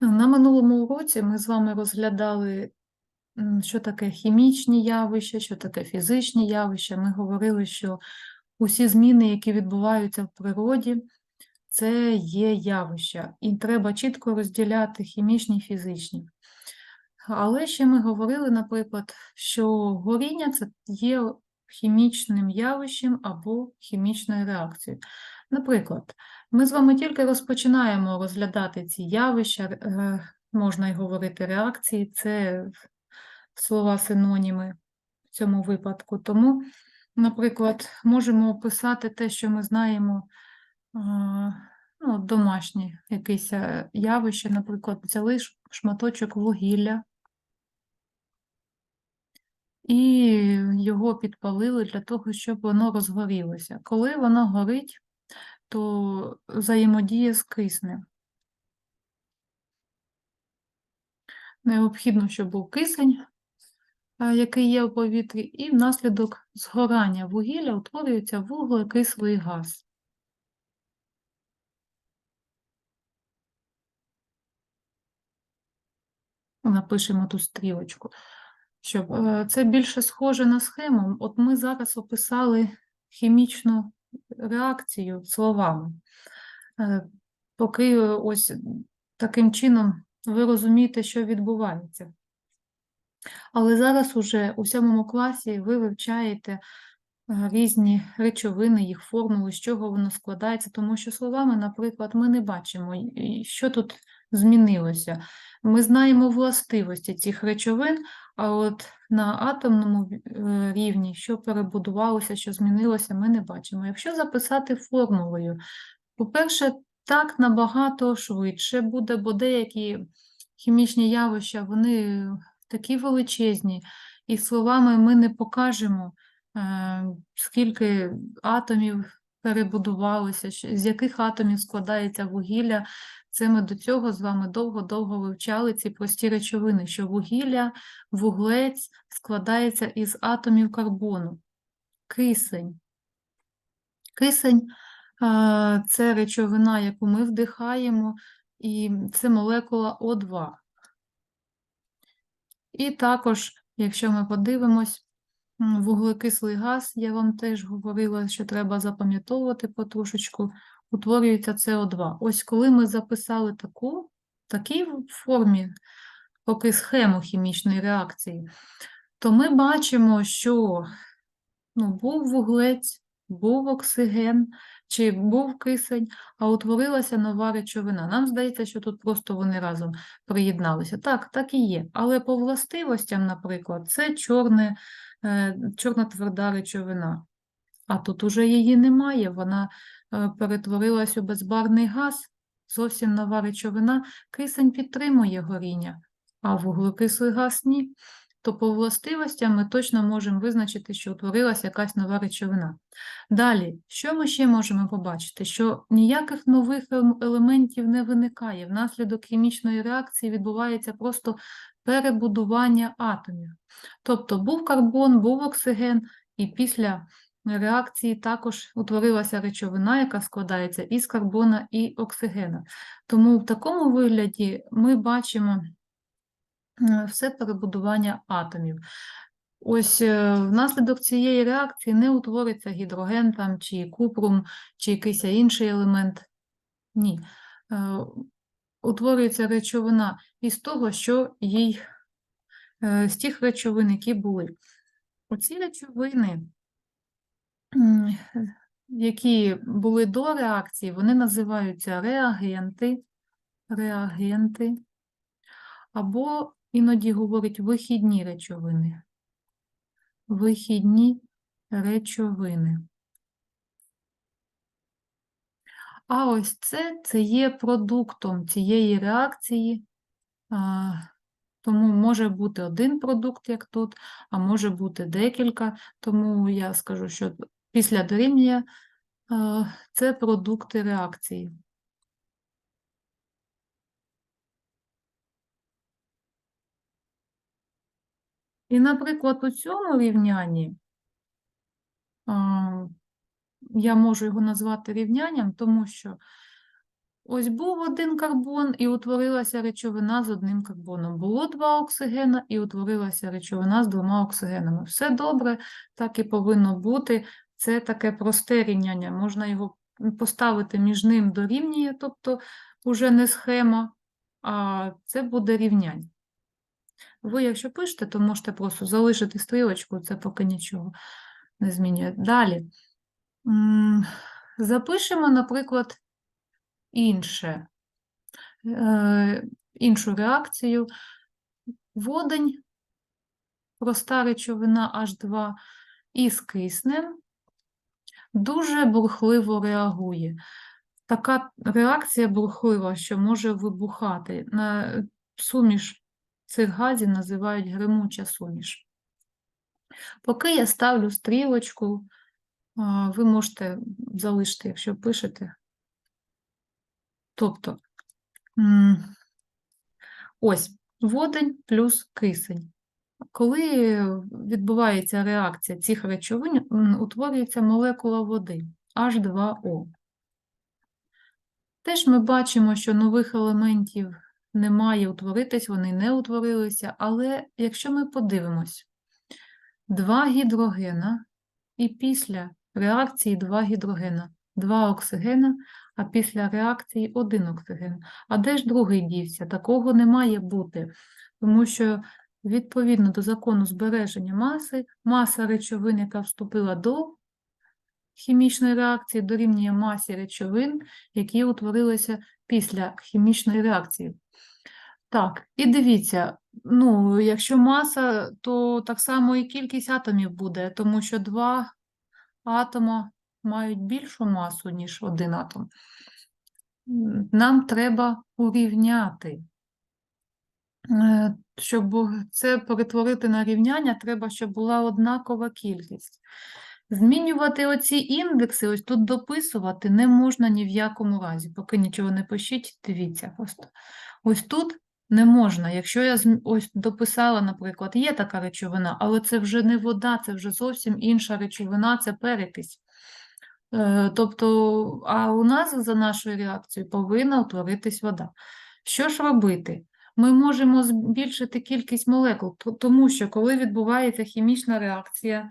На минулому уроці ми з вами розглядали, що таке хімічні явища, що таке фізичні явища. Ми говорили, що усі зміни, які відбуваються в природі, це є явища, і треба чітко розділяти хімічні і фізичні. Але ще ми говорили, наприклад, що горіння це є хімічним явищем або хімічною реакцією. Наприклад, ми з вами тільки розпочинаємо розглядати ці явища, е, можна й говорити реакції, це слова синоніми в цьому випадку. Тому, наприклад, можемо описати те, що ми знаємо, е, ну, домашнє якесь е, явище, наприклад, взяли шматочок вугілля і його підпалили для того, щоб воно розгорілося. Коли воно горить, то взаємодіє з киснем. Необхідно, щоб був кисень, який є у повітрі, і внаслідок згорання вугілля утворюється вуглекислий газ. Напишемо тут стрілочку. Щоб е, це більше схоже на схему. От ми зараз описали хімічну реакцію словами. Е, Поки е, ось таким чином ви розумієте, що відбувається. Але зараз уже у сьомому класі ви вивчаєте е, різні речовини, їх формули, з чого воно складається, тому що словами, наприклад, ми не бачимо, що тут змінилося. Ми знаємо властивості цих речовин, а от на атомному е, рівні, що перебудувалося, що змінилося, ми не бачимо. Якщо записати формулою, по-перше, так набагато швидше буде, бо деякі хімічні явища, вони такі величезні, і словами ми не покажемо, е, скільки атомів перебудувалося, з яких атомів складається вугілля. Це ми до цього з вами довго-довго вивчали ці прості речовини, що вугілля, вуглець складається із атомів карбону, кисень. Кисень це речовина, яку ми вдихаємо, і це молекула О2. І також, якщо ми подивимось, вуглекислий газ, я вам теж говорила, що треба запам'ятовувати потрошечку, утворюється СО2. Ось коли ми записали таку, такій формі, поки схему хімічної реакції, то ми бачимо, що ну, був вуглець, був оксиген, чи був кисень, а утворилася нова речовина. Нам здається, що тут просто вони разом приєдналися. Так, так і є. Але по властивостям, наприклад, це чорне, е, чорна тверда речовина. А тут уже її немає, вона перетворилась у безбарний газ, зовсім нова речовина. Кисень підтримує горіння, а вуглекислий газ ні. То по властивостям ми точно можемо визначити, що утворилася якась нова речовина. Далі, що ми ще можемо побачити? Що ніяких нових ем- елементів не виникає. Внаслідок хімічної реакції відбувається просто перебудування атомів. Тобто був карбон, був оксиген, і після реакції також утворилася речовина, яка складається із карбона і оксигена. Тому в такому вигляді ми бачимо е, все перебудування атомів. Ось е, внаслідок цієї реакції не утвориться гідроген там, чи купрум, чи якийсь інший елемент. Ні. Е, Утворюється речовина із того, що їй з тих речовин, які були. Оці речовини, які були до реакції, вони називаються реагенти, реагенти, або іноді говорять вихідні речовини. Вихідні речовини. А ось це, це є продуктом цієї реакції. Тому може бути один продукт, як тут, а може бути декілька. Тому я скажу, що після дорівнює це продукти реакції. І, наприклад, у цьому рівнянні я можу його назвати рівнянням, тому що Ось був один карбон і утворилася речовина з одним карбоном. Було два оксигена і утворилася речовина з двома оксигенами. Все добре, так і повинно бути. Це таке просте рівняння. Можна його поставити між ним дорівнює, тобто уже не схема, а це буде рівняння. Ви, якщо пишете, то можете просто залишити стрілочку, це поки нічого не змінює. Далі. Запишемо, наприклад, інше, е, іншу реакцію. Водень, проста речовина H2 із киснем дуже бурхливо реагує. Така реакція бурхлива, що може вибухати. На суміш цих газів називають гримуча суміш. Поки я ставлю стрілочку, ви можете залишити, якщо пишете. Тобто, ось водень плюс кисень. Коли відбувається реакція цих речовин, утворюється молекула води H2O. Теж ми бачимо, що нових елементів немає утворитись, вони не утворилися, але якщо ми подивимось, два гідрогена і після реакції два гідрогена, два оксигена, а після реакції один оксиген. А де ж другий дівся? Такого не має бути, тому що відповідно до закону збереження маси, маса речовин, яка вступила до хімічної реакції, дорівнює масі речовин, які утворилися після хімічної реакції. Так, і дивіться, ну, якщо маса, то так само і кількість атомів буде, тому що два атома мають більшу масу, ніж один атом. Нам треба урівняти. Щоб це перетворити на рівняння, треба, щоб була однакова кількість. Змінювати оці індекси, ось тут дописувати не можна ні в якому разі. Поки нічого не пишіть, дивіться просто. Ось тут не можна. Якщо я ось дописала, наприклад, є така речовина, але це вже не вода, це вже зовсім інша речовина, це перекись. Е, Тобто, а у нас за нашою реакцією повинна утворитись вода. Що ж робити? Ми можемо збільшити кількість молекул, тому що коли відбувається хімічна реакція,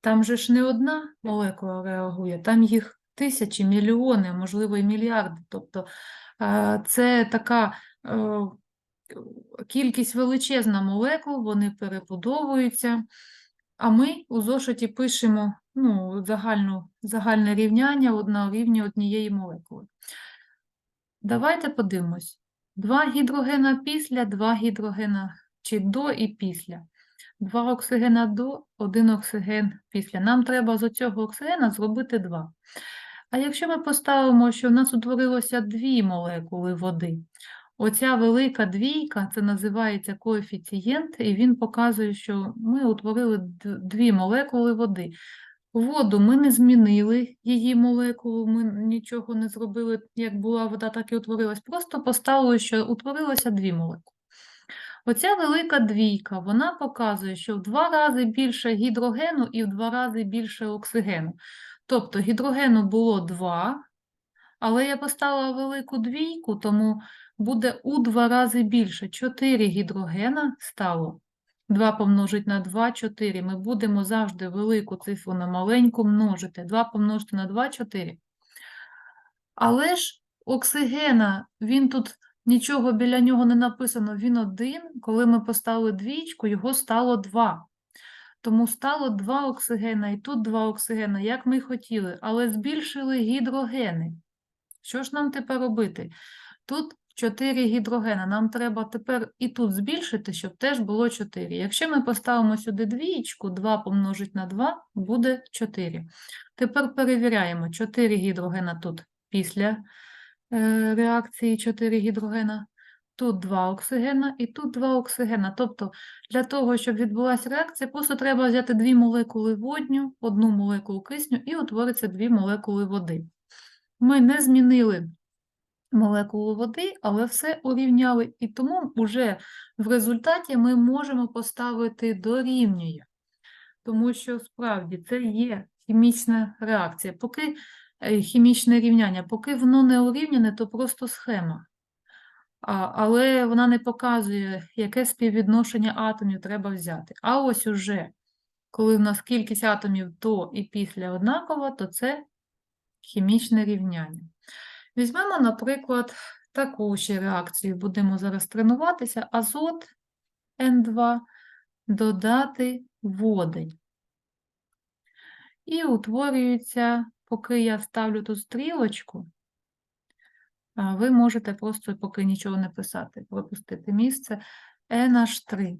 там же ж не одна молекула реагує, там їх тисячі, мільйони, можливо і мільярди. Тобто е, це така е, кількість величезна молекул, вони перебудовуються. А ми у зошиті пишемо ну, загальну, загальне рівняння на рівні однієї молекули. Давайте подивимось. Два гідрогена після, два гідрогена чи до і після. Два оксигена до, один оксиген після. Нам треба з оцього оксигена зробити два. А якщо ми поставимо, що в нас утворилося дві молекули води, оця велика двійка, це називається коефіцієнт, і він показує, що ми утворили дві молекули води. Воду ми не змінили її молекулу, ми нічого не зробили, як була вода, так і утворилась. Просто поставили, що утворилося дві молекули. Оця велика двійка, вона показує, що в два рази більше гідрогену і в два рази більше оксигену. Тобто гідрогену було два, але я поставила велику двійку, тому буде у два рази більше. Чотири гідрогена стало. 2 помножить на 2 – 4. Ми будемо завжди велику цифру на маленьку множити. 2 помножити на 2 – 4. Але ж оксигена, він тут нічого біля нього не написано, він один. Коли ми поставили двічку, його стало 2. Тому стало 2 оксигена і тут 2 оксигена, як ми хотіли, але збільшили гідрогени. Що ж нам тепер робити? Тут 4 гідрогена. Нам треба тепер і тут збільшити, щоб теж було 4. Якщо ми поставимо сюди двієчку, 2 помножить на 2 буде 4. Тепер перевіряємо 4 гідрогена тут після е, реакції 4 гідрогена. Тут 2 оксигена і тут 2 оксигена. Тобто для того, щоб відбулася реакція, просто треба взяти дві молекули водню, одну молекулу кисню і утвориться дві молекули води. Ми не змінили молекулу води, але все урівняли, і тому вже в результаті ми можемо поставити дорівнює, тому що справді це є хімічна реакція. Поки е, хімічне рівняння. Поки воно не урівняне, то просто схема. Але вона не показує, яке співвідношення атомів треба взяти. А ось уже, коли в нас кількість атомів до і після однакова, то це хімічне рівняння. Візьмемо, наприклад, таку ще реакцію. Будемо зараз тренуватися. Азот N2 додати водень. І утворюється, поки я ставлю тут стрілочку, ви можете просто, поки нічого не писати, пропустити місце NH3.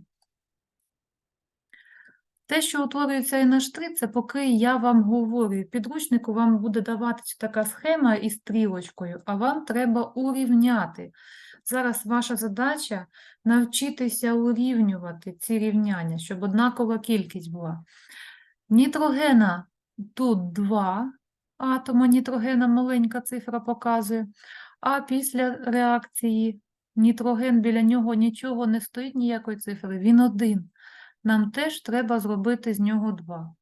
Те, що утворюється NH3, це поки я вам говорю. Підручнику вам буде даватися така схема із стрілочкою, а вам треба урівняти. Зараз ваша задача навчитися урівнювати ці рівняння, щоб однакова кількість була. Нітрогена тут 2 атома, нітрогена маленька цифра показує, а після реакції нітроген біля нього нічого не стоїть, ніякої цифри, він один. Нам теж треба зробити з нього 2.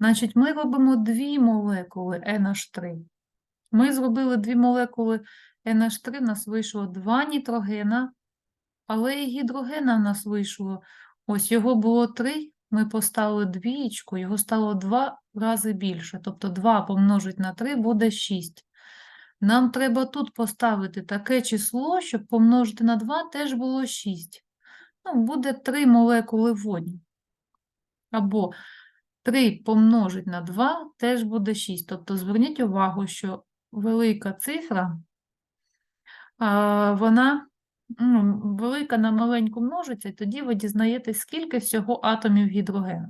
Значить, ми робимо дві молекули NH3. Ми зробили дві молекули NH3, у нас вийшло 2 нітрогена, але і гідрогена в нас вийшло. Ось його було 3, ми поставили двієчку, його стало 2 рази більше. Тобто 2 помножить на 3 буде 6. Нам треба тут поставити таке число, щоб помножити на 2 теж було 6. Ну, буде 3 молекули водню. Або 3 помножить на 2 теж буде 6. Тобто зверніть увагу, що велика цифра, вона ну, велика на маленьку множиться, і тоді ви дізнаєтесь, скільки всього атомів гідрогену.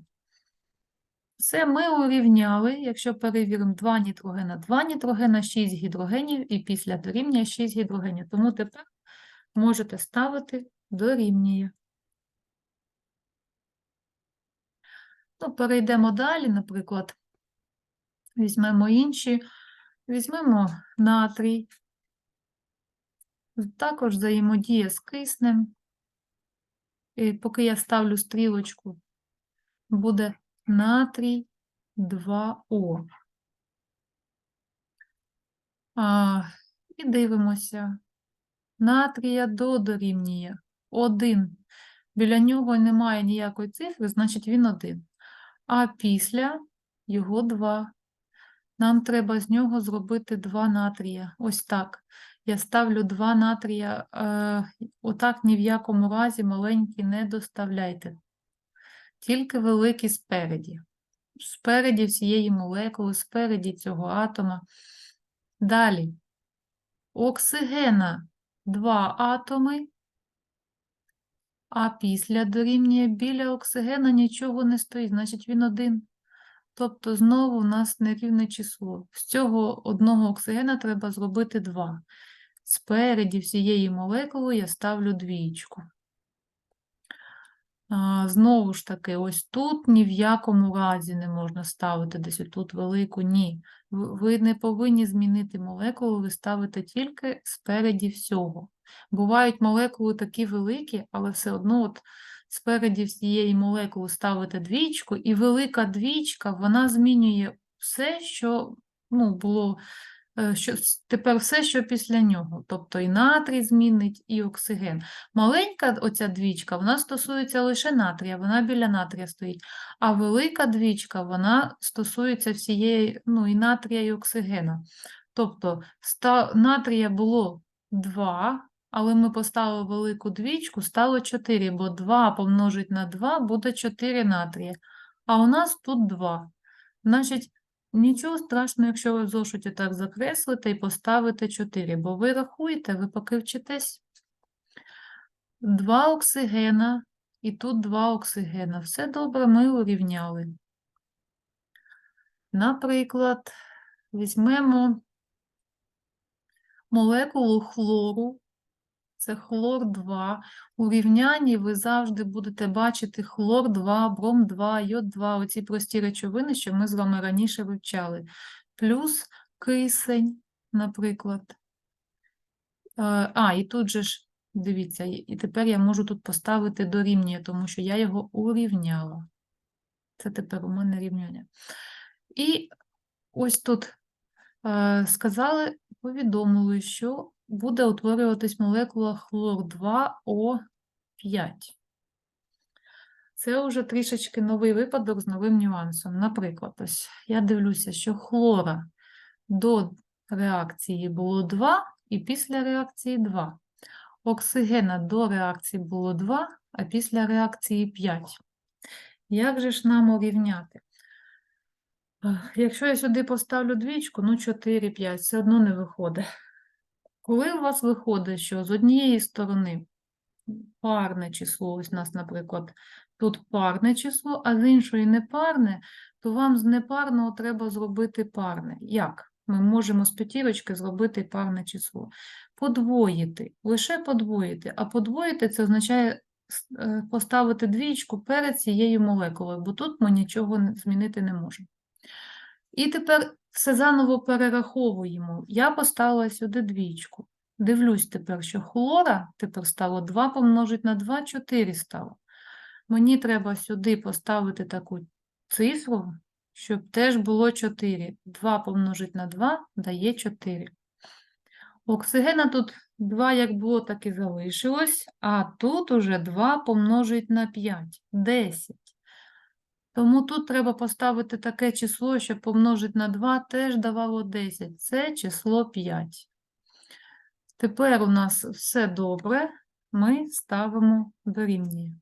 Все ми урівняли, якщо перевіримо 2 нітрогена, 2 нітрогена, 6 гідрогенів, і після дорівнює 6 гідрогенів. Тому тепер можете ставити дорівнює. Ну, перейдемо далі, наприклад, візьмемо інші, візьмемо натрій, також взаємодія з киснем. І поки я ставлю стрілочку, буде натрій 2О. А, і дивимося. Натрія до дорівнює 1. Біля нього немає ніякої цифри, значить він 1. А після його 2. Нам треба з нього зробити 2 натрія. Ось так. Я ставлю 2 натрія. Е, отак ні в якому разі маленькі не доставляйте. Тільки великі спереді. Спереді всієї молекули, спереді цього атома. Далі. Оксигена 2 атоми, а після дорівнює біля оксигена нічого не стоїть, значить він один. Тобто знову у нас нерівне число. З цього одного оксигена треба зробити 2. Спереді всієї молекули я ставлю двієчку. А, Знову ж таки, ось тут ні в якому разі не можна ставити десь тут велику, ні. Ви не повинні змінити молекулу, ви ставите тільки спереді всього. Бувають молекули такі великі, але все одно от спереді всієї молекули ставите двічку, і велика двічка, вона змінює все, що ну, було е, що, тепер все, що після нього. Тобто і натрій змінить, і оксиген. Маленька оця двічка, вона стосується лише натрія, вона біля натрія стоїть. А велика двічка, вона стосується всієї, ну, і натрія, і оксигена. Тобто ста, натрія було 2, але ми поставили велику двічку, стало 4, бо 2 помножить на 2 буде 4 натрія. А у нас тут 2. Значить, нічого страшного, якщо ви в зошиті так закреслите і поставите 4, бо ви рахуєте, ви поки вчитесь. 2 оксигена і тут 2 оксигена. Все добре, ми урівняли. Наприклад, візьмемо молекулу хлору. Це хлор 2. У рівнянні ви завжди будете бачити хлор 2, бром 2, йод 2, оці прості речовини, що ми з вами раніше вивчали. Плюс кисень, наприклад. Е, А, і тут же ж, дивіться, і і тепер я можу тут поставити дорівнює, тому що я його урівняла. Це тепер у мене рівняння. І ось тут Е, Сказали, повідомили, що буде утворюватись молекула хлор-2О5. Це вже трішечки новий випадок з новим нюансом. Наприклад, ось я дивлюся, що хлора до реакції було 2 і після реакції 2. Оксигена до реакції було 2, а після реакції 5. Як же ж нам урівняти? Якщо я сюди поставлю двічку, ну 4, 5, все одно не виходить. Коли у вас виходить, що з однієї сторони парне число, ось у нас, наприклад, тут парне число, а з іншої непарне, то вам з непарного треба зробити парне. Як? Ми можемо з п'ятірочки зробити парне число. Подвоїти, лише подвоїти. А подвоїти це означає е, поставити двічку перед цією молекулою, бо тут ми нічого змінити не можемо. І тепер все заново перераховуємо. Я поставила сюди двічку. Дивлюсь тепер, що хлора тепер стало 2 помножить на 2, 4 стало. Мені треба сюди поставити таку цифру, щоб теж було 4. 2 помножить на 2 дає 4. Оксигена тут 2 як було, так і залишилось, а тут уже 2 помножить на 5 – 10. Тому тут треба поставити таке число, що помножить на 2 теж давало 10. Це число 5. Тепер у нас все добре. Ми ставимо дорівнює.